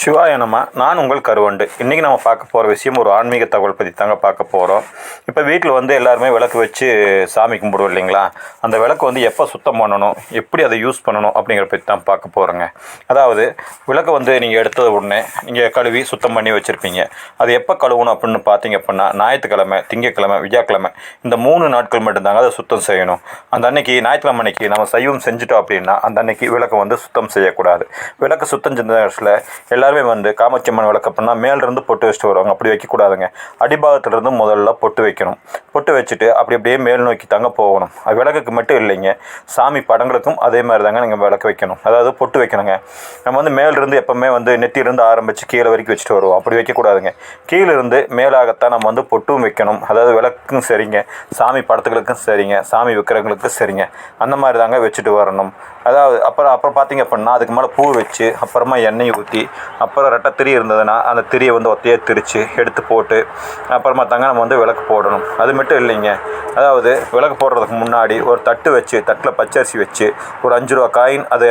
சிவாய நம்ம நான் உங்கள் கருவண்டு. இன்றைக்கி நம்ம பார்க்க போகிற விஷயம் ஒரு ஆன்மீக தகவல் பற்றி தாங்க பார்க்க போகிறோம் இப்போ வீட்டில் வந்து எல்லாருமே விளக்கு வச்சு சாமி கும்பிடுவோம் இல்லைங்களா? அந்த விளக்கு வந்து எப்போ சுத்தம் பண்ணணும் எப்படி அதை யூஸ் பண்ணணும் அப்படிங்கிற பற்றி தான் பார்க்க போகிறோங்க அதாவது விளக்கு வந்து நீங்கள் எடுத்தத உடனே நீங்கள் கழுவி சுத்தம் பண்ணி வச்சுருப்பீங்க. அது எப்போ கழுவணும் அப்படின்னு பார்த்தீங்க அப்படின்னா ஞாயிற்றுக்கிழமை திங்கக்கிழமை வியாழக்கிழமை இந்த மூணு நாட்கள் மட்டும்தாங்க அதை சுத்தம் செய்யணும். அந்த அன்னைக்கு ஞாயிற்றுக்கிழமை அன்னைக்கு நம்ம சைவம் செஞ்சுட்டோம் அப்படின்னா அந்த அன்னைக்கு விளக்கு வந்து சுத்தம் செய்யக்கூடாது. விளக்கு சுத்தம் செஞ்ச எல்லா எல்லாருமே வந்து காமாட்சி அம்மன் விளக்கு அப்படின்னா பொட்டு வச்சுட்டு வருவாங்க. அப்படி வைக்கக்கூடாதுங்க. அடிபாகத்துலேருந்து முதல்ல பொட்டு வைக்கணும். பொட்டு வச்சுட்டு அப்படி அப்படியே மேல் நோக்கி தாங்க போகணும். அது விளக்குக்கு மட்டும் இல்லைங்க. சாமி படங்களுக்கும் அதே மாதிரி தாங்க நீங்கள் விளக்கு வைக்கணும். அதாவது பொட்டு வைக்கணுங்க. நம்ம வந்து மேலிருந்து எப்போவுமே வந்து நெத்தியிலேருந்து ஆரம்பித்து கீழே வரைக்கும் வச்சுட்டு வருவோம். அப்படி வைக்கக்கூடாதுங்க. கீழிருந்து மேலாகத்தான் நம்ம வந்து பொட்டும் வைக்கணும். அதாவது விளக்கும் சரிங்க. சாமி படத்துகளுக்கும் சரிங்க. சாமி விக்கிரகங்களுக்கும் சரிங்க. அந்த மாதிரி தாங்க வச்சுட்டு வரணும். அதாவது அப்புறம் அப்புறம் பார்த்தீங்க அப்படின்னா அதுக்கு மேலே பூ வச்சு அப்புறமா எண்ணெய் ஊற்றி அப்புறம் ரெட்டை திரி இருந்ததுன்னா அந்த திரியை வந்து ஒத்தையாக திரித்து எடுத்து போட்டு அப்புறமா தாங்க நம்ம வந்து விளக்கு போடணும். அது மட்டும் இல்லைங்க. அதாவது விளக்கு போடுறதுக்கு முன்னாடி ஒரு தட்டு வச்சு தட்டில் பச்சரிசி வச்சு ஒரு அஞ்சு ரூபா காயின் அதை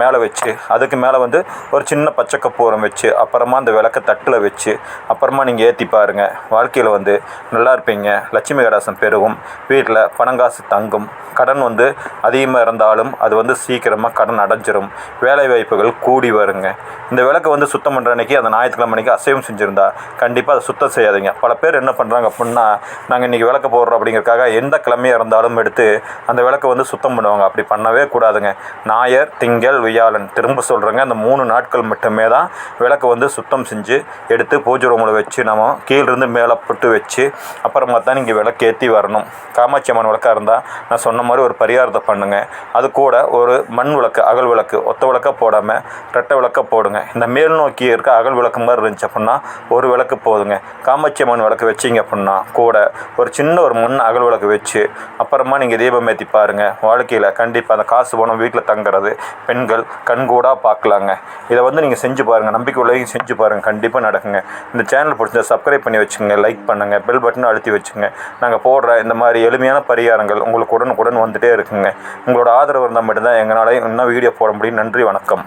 மேலே வச்சு அதுக்கு மேலே வந்து ஒரு சின்ன பச்சை கற்பூரம் வச்சு அப்புறமா அந்த விளக்க தட்டில் வச்சு அப்புறமா நீங்கள் ஏற்றி பாருங்கள் வாழ்க்கையில் வந்து நல்லா இருப்பீங்க. லட்சுமி கடாசம் பெருகும். வீட்டில் பணங்காசு தங்கும். கடன் வந்து அதிகமாக இருந்தாலும் அது வந்து சீக்கிரமாக கடன் அடைஞ்சிரும். வேலை வாய்ப்புகள் கூடி வருங்க. இந்த விளக்கை வந்து சுத்தம் பண்ணுற அன்னைக்கு அந்த ஞாயிற்றுக்கிழமை அன்னைக்கு அசைவம் செஞ்சுருந்தா கண்டிப்பாக அதை சுத்தம் செய்யாதீங்க. பல பேர் என்ன பண்ணுறாங்க அப்படின்னா நாங்கள் இன்றைக்கி விளக்கு போடுறோம் அப்படிங்கிறதுக்காக எந்த கிழமையாக இருந்தாலும் எடுத்து அந்த விளக்கை வந்து சுத்தம் பண்ணுவாங்க. அப்படி பண்ணவே கூடாதுங்க. நாயர் திங்கள் வியாழன். திரும்ப சொல்கிறேங்க அந்த மூணு நாட்கள் மட்டுமே தான் விளக்கை வந்து சுத்தம் செஞ்சு எடுத்து பூஜை ரூமில் வச்சு நம்ம கீழிருந்து மேலே போட்டு வச்சு அப்புறமா தான் நீங்கள் விளக்கேற்றி வரணும். காமாட்சி அம்மன் விளக்காக இருந்தால் நான் சொன்ன மாதிரி ஒரு பரிகாரத்தை பண்ணுங்க. அது கூட ஒரு மண் விளக்கு அகல் விளக்கு ஒத்த விளக்காக போடாமல் ரெட்டை விளக்க போடுங்க. இந்த மேல் நோக்கி இருக்க அகல் விளக்கு மாதிரி இருந்துச்சு அப்படின்னா ஒரு விளக்கு போதுங்க. காமாட்சி அம்மன் விளக்கு வச்சிங்க அப்படின்னா கூட ஒரு சின்ன ஒரு மண் அகல் விளக்கு வச்சு அப்புறமா நீங்கள் தீபம் ஏற்றி பாருங்கள் வாழ்க்கையில் கண்டிப்பாக அந்த காசு பணம் வீட்டில் தங்குறது பெண்கள் கண்கூடாக பார்க்கலாங்க இதை வந்து நீங்கள் செஞ்சு பாருங்கள் நம்பிக்கை உள்ளதையும் செஞ்சு பாருங்கள் கண்டிப்பாக நடக்குங்க. இந்த சேனல் பிடிச்சா சப்ஸ்கிரைப் பண்ணி வச்சுங்க. லைக் பண்ணுங்கள் பெல் பட்டனை அழுத்தி வச்சுங்க. நாங்கள் போடுற இந்த மாதிரி எளிமையான பரிகாரங்கள் உங்களுக்கு உடனுக்குடன் வந்துகிட்டே இருக்குங்க. உங்களோட ஆதரவு இருந்தால் மட்டும்தான் எங்களால் இன்னும் வீடியோ போட முடியும். நன்றி வணக்கம்.